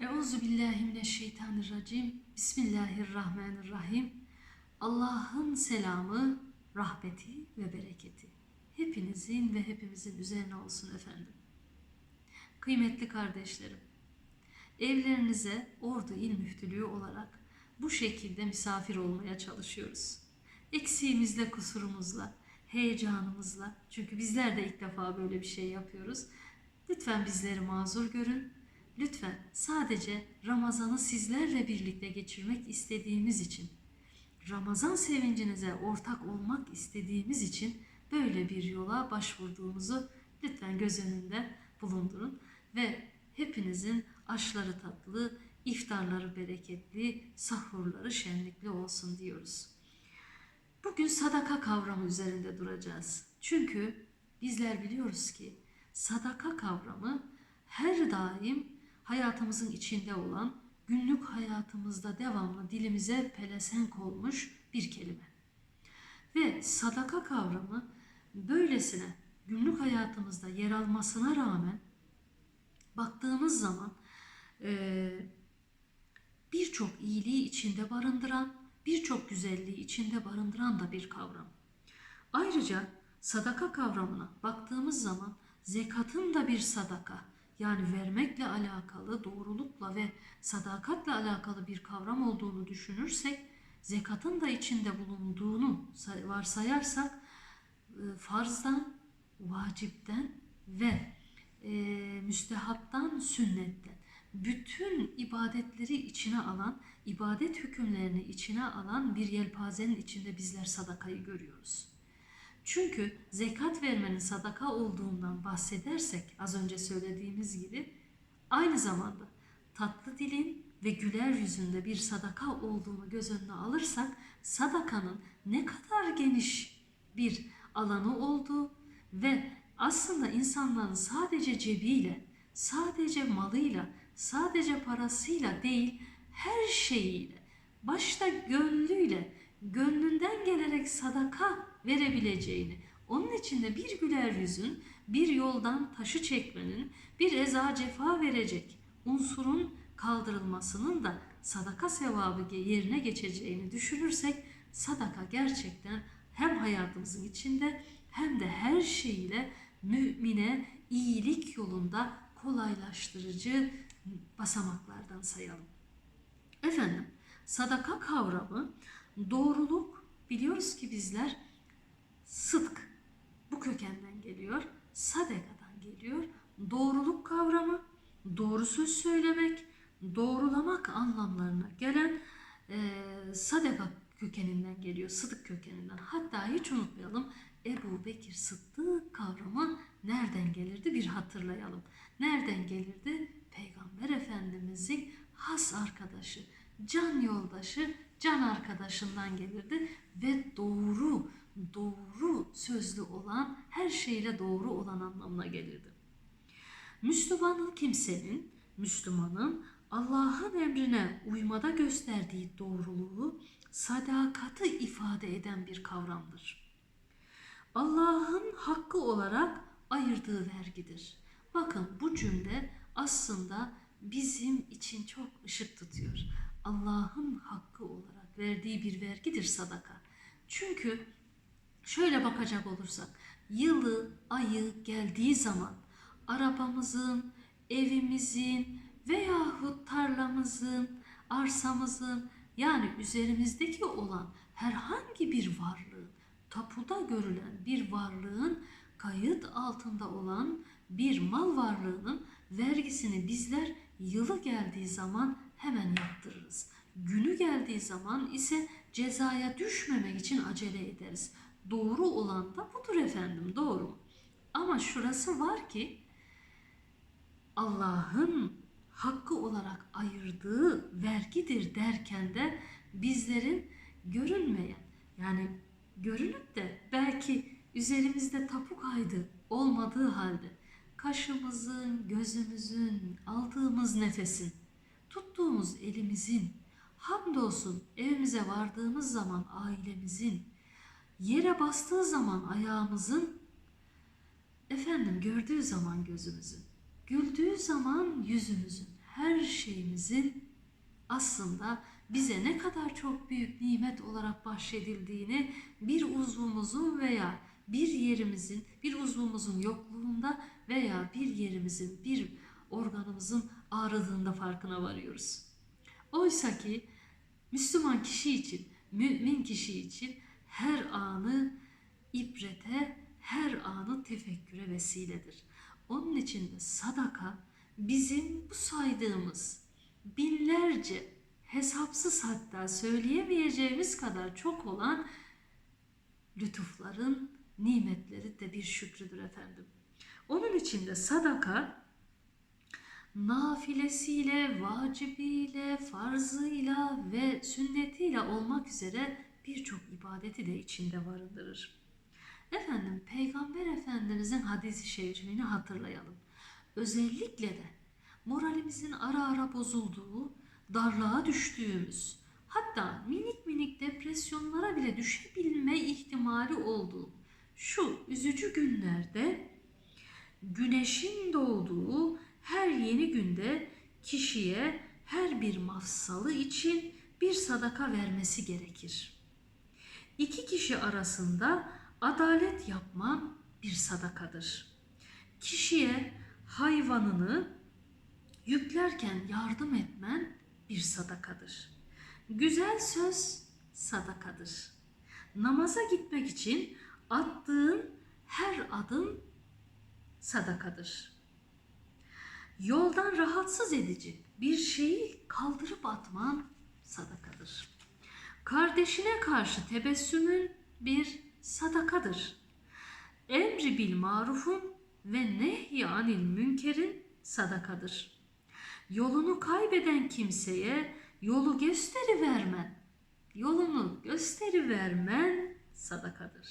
Euzu billahi mineşşeytanirracim. Bismillahirrahmanirrahim. Allah'ın selamı, rahmeti ve bereketi hepinizin ve hepimizin üzerine olsun efendim. Kıymetli kardeşlerim, evlerinize Ordu İl Müftülüğü olarak bu şekilde misafir olmaya çalışıyoruz. Eksiğimizle, kusurumuzla, heyecanımızla. Çünkü bizler de ilk defa böyle bir şey yapıyoruz. Lütfen bizleri mazur görün. Lütfen sadece Ramazan'ı sizlerle birlikte geçirmek istediğimiz için, Ramazan sevincinize ortak olmak istediğimiz için böyle bir yola başvurduğumuzu lütfen göz önünde bulundurun ve hepinizin aşları tatlı, iftarları bereketli, sahurları şenlikli olsun diyoruz. Bugün sadaka kavramı üzerinde duracağız. Çünkü bizler biliyoruz ki sadaka kavramı her daim hayatımızın içinde olan, günlük hayatımızda devamlı dilimize pelesenk olmuş bir kelime. Ve sadaka kavramı böylesine günlük hayatımızda yer almasına rağmen baktığımız zaman eee, birçok iyiliği içinde barındıran, birçok güzelliği içinde barındıran da bir kavram. Ayrıca sadaka kavramına baktığımız zaman zekatın da bir sadaka yani vermekle alakalı, doğrulukla ve sadakatle alakalı bir kavram olduğunu düşünürsek zekatın da içinde bulunduğunu say- varsayarsak e, farzdan, vacipten ve e, müstehaptan, sünnetten bütün ibadetleri içine alan, ibadet hükümlerini içine alan bir yelpazenin içinde bizler sadakayı görüyoruz. Çünkü zekat vermenin sadaka olduğundan bahsedersek az önce söylediğimiz gibi aynı zamanda tatlı dilin ve güler yüzünde bir sadaka olduğunu göz önüne alırsak sadakanın ne kadar geniş bir alanı olduğu ve aslında insanların sadece cebiyle, sadece malıyla, sadece parasıyla değil her şeyiyle, başta gönlüyle, gönlünden gelerek sadaka verebileceğini, onun için de bir güler yüzün, bir yoldan taşı çekmenin, bir eza cefa verecek unsurun kaldırılmasının da sadaka sevabı yerine geçeceğini düşünürsek sadaka gerçekten hem hayatımızın içinde hem de her şeyiyle mümine iyilik yolunda kolaylaştırıcı basamaklardan sayalım. Efendim, sadaka kavramı doğruluk biliyoruz ki bizler sıdk bu kökenden geliyor, sadekadan geliyor. Doğruluk kavramı, doğru söz söylemek, doğrulamak anlamlarına gelen e, sadaka kökeninden geliyor, sıdık kökeninden. Hatta hiç unutmayalım Ebu Bekir Sıddık kavramı nereden gelirdi bir hatırlayalım. Nereden gelirdi? Peygamber Efendimizin has arkadaşı, can yoldaşı, can arkadaşından gelirdi ve doğru, doğru sözlü olan, her şeyle doğru olan anlamına gelirdi. Müslümanın kimsenin, Müslümanın Allah'ın emrine uymada gösterdiği doğruluğu, sadakati ifade eden bir kavramdır. Allah'ın hakkı olarak ayırdığı vergidir. Bakın bu cümle aslında bizim için çok ışık tutuyor. Allah'ın hakkı olarak verdiği bir vergidir sadaka. Çünkü şöyle bakacak olursak yılı, ayı geldiği zaman arabamızın, evimizin veyahut tarlamızın, arsamızın yani üzerimizdeki olan herhangi bir varlığın, tapuda görülen bir varlığın kayıt altında olan bir mal varlığının vergisini bizler yılı geldiği zaman hemen yaptırırız. Günü geldiği zaman ise cezaya düşmemek için acele ederiz. Doğru olan da budur efendim, doğru? Ama şurası var ki Allah'ın hakkı olarak ayırdığı vergidir derken de bizlerin görünmeyen yani görünüp de belki üzerimizde tapu kaydı olmadığı halde kaşımızın, gözümüzün, aldığımız nefesin, tuttuğumuz elimizin, hamdolsun evimize vardığımız zaman ailemizin, yere bastığı zaman ayağımızın, efendim gördüğü zaman gözümüzün, güldüğü zaman yüzümüzün, her şeyimizin aslında bize ne kadar çok büyük nimet olarak bahşedildiğini bir uzvumuzun veya bir yerimizin, bir uzvumuzun yokluğunda veya bir yerimizin, bir organımızın ağrıdığında farkına varıyoruz. Oysa ki Müslüman kişi için, mümin kişi için her anı ibrete, her anı tefekküre vesiledir. Onun için de sadaka bizim bu saydığımız binlerce hesapsız hatta söyleyemeyeceğimiz kadar çok olan lütufların nimetleri de bir şükrüdür efendim. Onun için de sadaka nafilesiyle, vacibiyle, farzıyla ve sünnetiyle olmak üzere birçok ibadeti de içinde barındırır. Efendim Peygamber Efendimizin hadisi şerifini hatırlayalım. Özellikle de moralimizin ara ara bozulduğu, darlığa düştüğümüz, hatta minik minik depresyonlara bile düşebilme ihtimali olduğu şu üzücü günlerde güneşin doğduğu her yeni günde kişiye her bir mafsalı için bir sadaka vermesi gerekir. İki kişi arasında adalet yapman bir sadakadır. Kişiye hayvanını yüklerken yardım etmen bir sadakadır. Güzel söz sadakadır. Namaza gitmek için attığın her adım sadakadır. Yoldan rahatsız edici bir şeyi kaldırıp atman sadakadır. Kardeşine karşı tebessümün bir sadakadır. Emri bil marufun ve nehy anil münkerin sadakadır. Yolunu kaybeden kimseye yolu gösteri vermen, yolunu gösteri vermen sadakadır.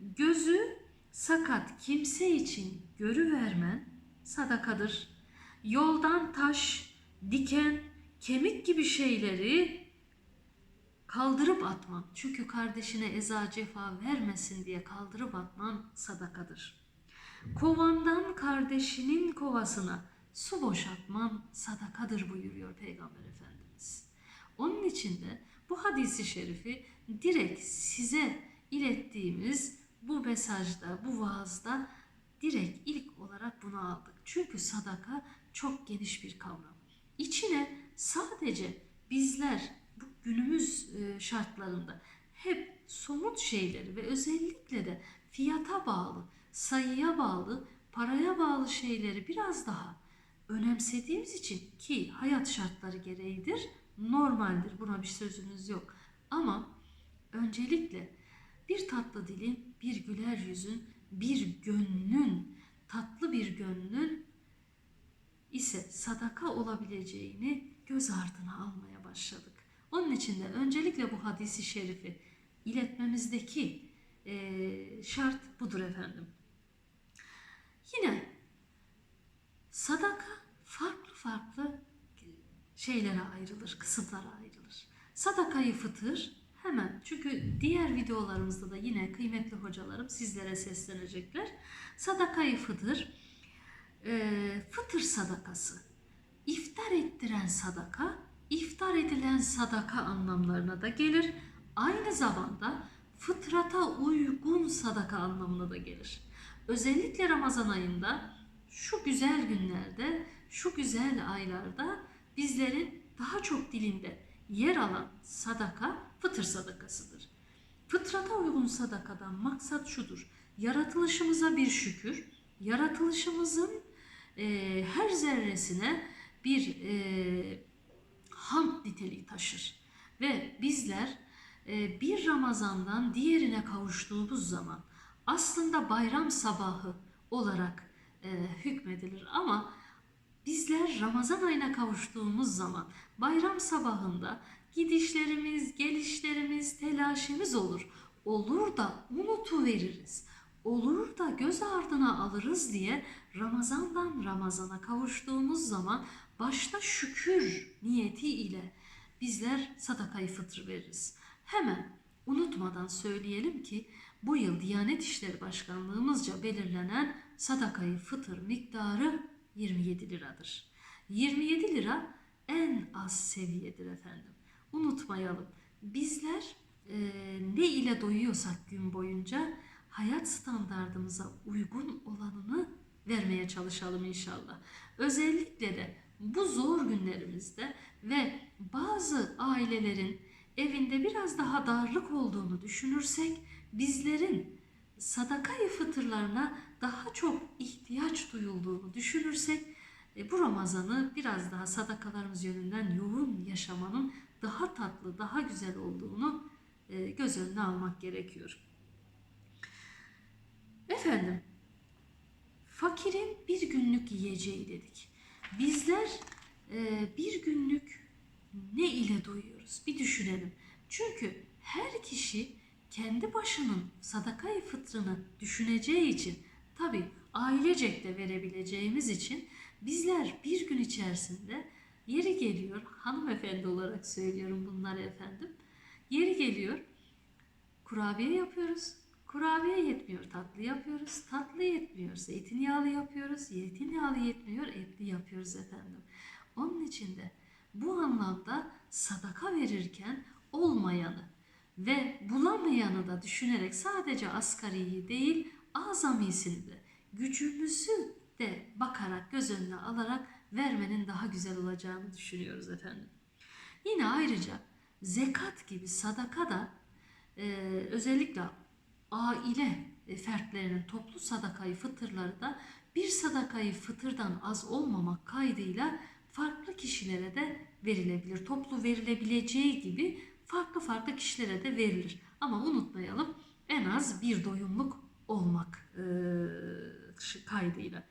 Gözü sakat kimse için görü vermen sadakadır. Yoldan taş, diken, kemik gibi şeyleri kaldırıp atman. Çünkü kardeşine eza cefa vermesin diye kaldırıp atman sadakadır. Kovandan kardeşinin kovasına su boşaltman sadakadır buyuruyor Peygamber Efendimiz. Onun için de bu hadisi şerifi direkt size ilettiğimiz bu mesajda, bu vaazda direkt ilk olarak bunu aldık. Çünkü sadaka çok geniş bir kavram. İçine sadece bizler günümüz e, şartlarında hep somut şeyleri ve özellikle de fiyata bağlı, sayıya bağlı, paraya bağlı şeyleri biraz daha önemsediğimiz için ki hayat şartları gereğidir, normaldir. Buna bir sözümüz yok. Ama öncelikle bir tatlı dilin, bir güler yüzün, bir gönlün, tatlı bir gönlün ise sadaka olabileceğini göz ardına almaya başladık. Onun için de öncelikle bu hadisi şerifi iletmemizdeki e, şart budur efendim. Yine sadaka farklı farklı şeylere ayrılır, kısımlara ayrılır. Sadakayı fıtır hemen çünkü diğer videolarımızda da yine kıymetli hocalarım sizlere seslenecekler. Sadakayı fıtır, e, fıtır sadakası, iftar ettiren sadaka, iftar edilen sadaka anlamlarına da gelir. Aynı zamanda fıtrata uygun sadaka anlamına da gelir. Özellikle Ramazan ayında şu güzel günlerde, şu güzel aylarda bizlerin daha çok dilinde yer alan sadaka fıtır sadakasıdır. Fıtrata uygun sadakadan maksat şudur. Yaratılışımıza bir şükür, yaratılışımızın e, her zerresine bir e, hamd niteliği taşır. Ve bizler e, bir Ramazan'dan diğerine kavuştuğumuz zaman aslında bayram sabahı olarak e, hükmedilir ama bizler Ramazan ayına kavuştuğumuz zaman bayram sabahında gidişlerimiz, gelişlerimiz, telaşımız olur. Olur da unutuveririz. Olur da göz ardına alırız diye Ramazan'dan Ramazan'a kavuştuğumuz zaman başta şükür niyeti ile bizler sadakayı fıtır veririz. Hemen unutmadan söyleyelim ki bu yıl Diyanet İşleri Başkanlığımızca belirlenen sadakayı fıtır miktarı 27 liradır. 27 lira en az seviyedir efendim. Unutmayalım. Bizler e, ne ile doyuyorsak gün boyunca hayat standardımıza uygun olanını vermeye çalışalım inşallah. Özellikle de bu zor günlerimizde ve bazı ailelerin evinde biraz daha darlık olduğunu düşünürsek bizlerin sadakayı fıtırlarına daha çok ihtiyaç duyulduğunu düşünürsek e, bu Ramazan'ı biraz daha sadakalarımız yönünden yoğun yaşamanın daha tatlı, daha güzel olduğunu e, göz önüne almak gerekiyor. Efendim, fakirin bir günlük yiyeceği dedik. Bizler e, bir günlük ne ile doyuyoruz? Bir düşünelim. Çünkü her kişi kendi başının sadakayı fıtrını düşüneceği için tabi ailecek de verebileceğimiz için bizler bir gün içerisinde yeri geliyor hanımefendi olarak söylüyorum bunları efendim. Yeri geliyor kurabiye yapıyoruz. Kurabiye yetmiyor tatlı yapıyoruz. Tatlı yetmiyor zeytinyağlı yapıyoruz. Zeytinyağlı yetmiyor etli yapıyoruz efendim. Onun için de bu anlamda sadaka verirken olmayanı ve bulamayanı da düşünerek sadece asgariyi değil azamisini de gücümüzü de bakarak göz önüne alarak vermenin daha güzel olacağını düşünüyoruz efendim. Yine ayrıca zekat gibi sadaka da e, özellikle aile fertlerinin toplu sadakayı fıtırları da bir sadakayı fıtırdan az olmamak kaydıyla farklı kişilere de verilebilir. Toplu verilebileceği gibi farklı farklı kişilere de verilir. Ama unutmayalım en az bir doyumluk olmak e, kaydıyla.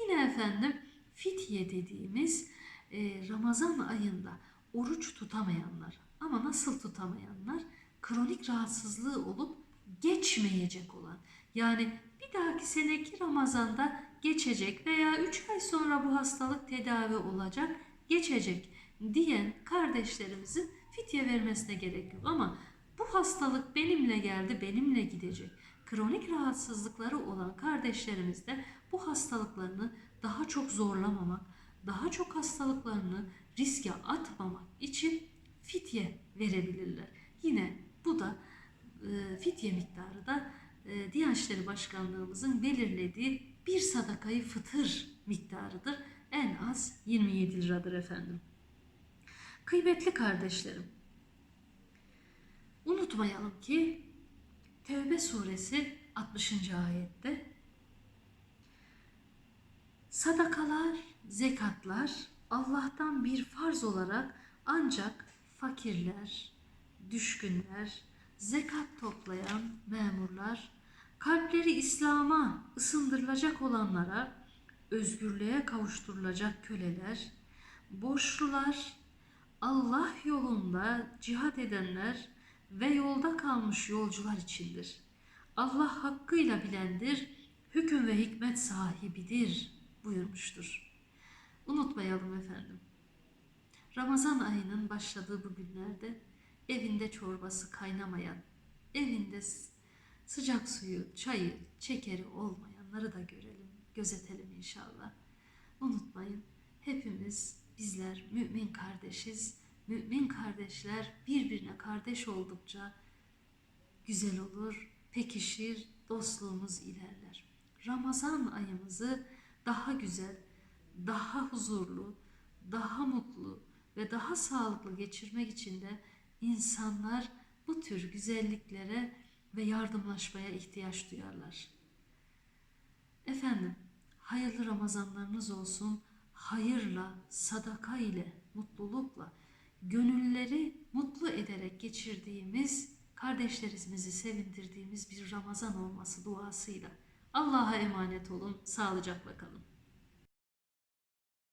Yine efendim fitye dediğimiz e, Ramazan ayında oruç tutamayanlar ama nasıl tutamayanlar? Kronik rahatsızlığı olup geçmeyecek olan yani bir dahaki seneki Ramazan'da geçecek veya 3 ay sonra bu hastalık tedavi olacak, geçecek diyen kardeşlerimizin fitye vermesine gerek yok. Ama bu hastalık benimle geldi, benimle gidecek. Kronik rahatsızlıkları olan kardeşlerimiz de bu hastalıklarını daha çok zorlamamak, daha çok hastalıklarını riske atmamak için fitye verebilirler. Yine bu da fitye miktarı da e, Diyanet İşleri Başkanlığımızın belirlediği bir sadakayı fıtır miktarıdır. En az 27 liradır efendim. Kıymetli kardeşlerim, unutmayalım ki Tevbe suresi 60. ayette sadakalar, zekatlar Allah'tan bir farz olarak ancak fakirler, düşkünler, zekat toplayan memurlar, kalpleri İslam'a ısındırılacak olanlara, özgürlüğe kavuşturulacak köleler, borçlular, Allah yolunda cihat edenler ve yolda kalmış yolcular içindir. Allah hakkıyla bilendir, hüküm ve hikmet sahibidir buyurmuştur. Unutmayalım efendim. Ramazan ayının başladığı bu günlerde evinde çorbası kaynamayan, evinde sıcak suyu, çayı, şekeri olmayanları da görelim, gözetelim inşallah. Unutmayın, hepimiz bizler mümin kardeşiz. Mümin kardeşler birbirine kardeş oldukça güzel olur, pekişir, dostluğumuz ilerler. Ramazan ayımızı daha güzel, daha huzurlu, daha mutlu ve daha sağlıklı geçirmek için de insanlar bu tür güzelliklere ve yardımlaşmaya ihtiyaç duyarlar. Efendim, hayırlı Ramazanlarınız olsun. Hayırla, sadaka ile, mutlulukla, gönülleri mutlu ederek geçirdiğimiz, kardeşlerimizi sevindirdiğimiz bir Ramazan olması duasıyla. Allah'a emanet olun, sağlıcakla kalın.